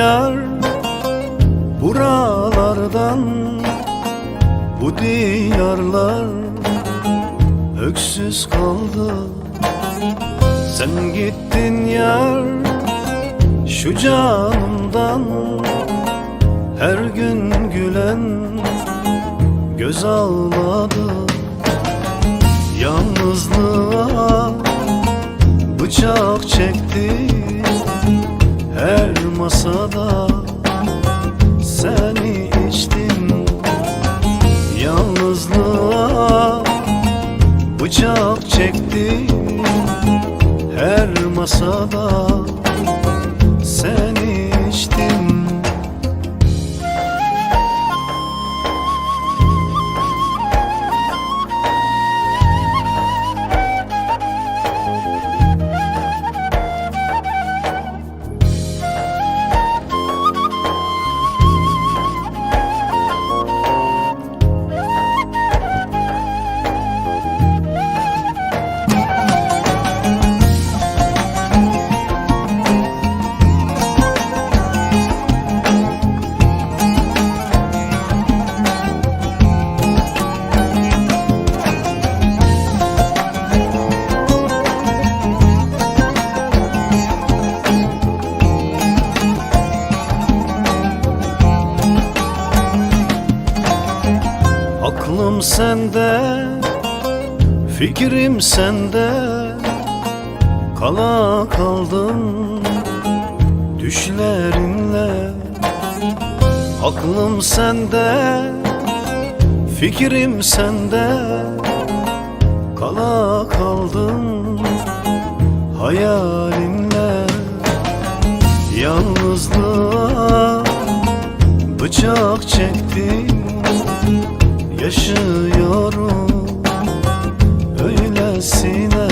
yar Buralardan bu diyarlar Öksüz kaldı. Sen gittin yar Şu canımdan Her gün gülen Göz ağladı. Her masada seni içtim. Yalnızlığa bıçak çekti Her masada Aklım sende, fikrim sende. Kala kaldım düşlerinle. Aklım sende, fikrim sende. Kala kaldım hayalinle. Yalnızlığa bıçak çektim Yaşıyorum öylesine.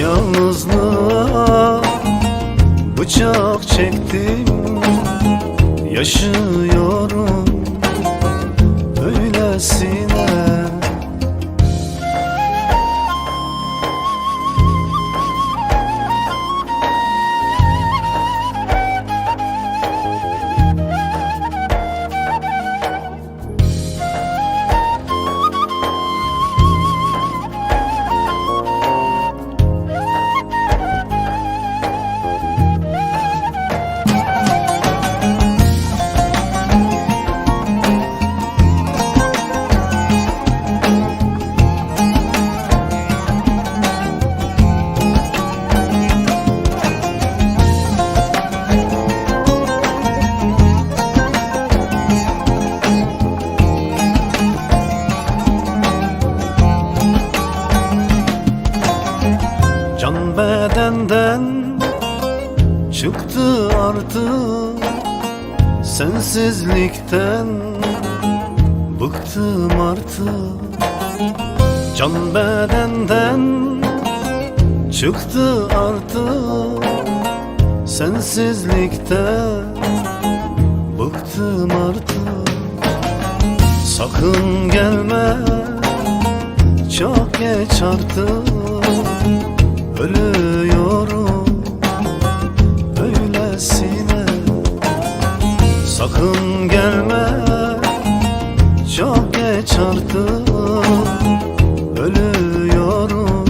Yalnızlığa bıçak çektim. Yaşıyorum öylesine Can bedenden çıktı artık. Sensizlikten bıktım artık. Can bedenden çıktı artık. Sensizlikten bıktım artık. Sakın gelme çok geç artık Ölüyorum öylesine. Sakın gelme çok geç artık. Ölüyorum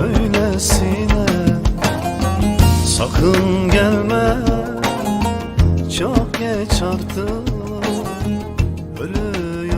öylesine. Sakın gelme çok geç artık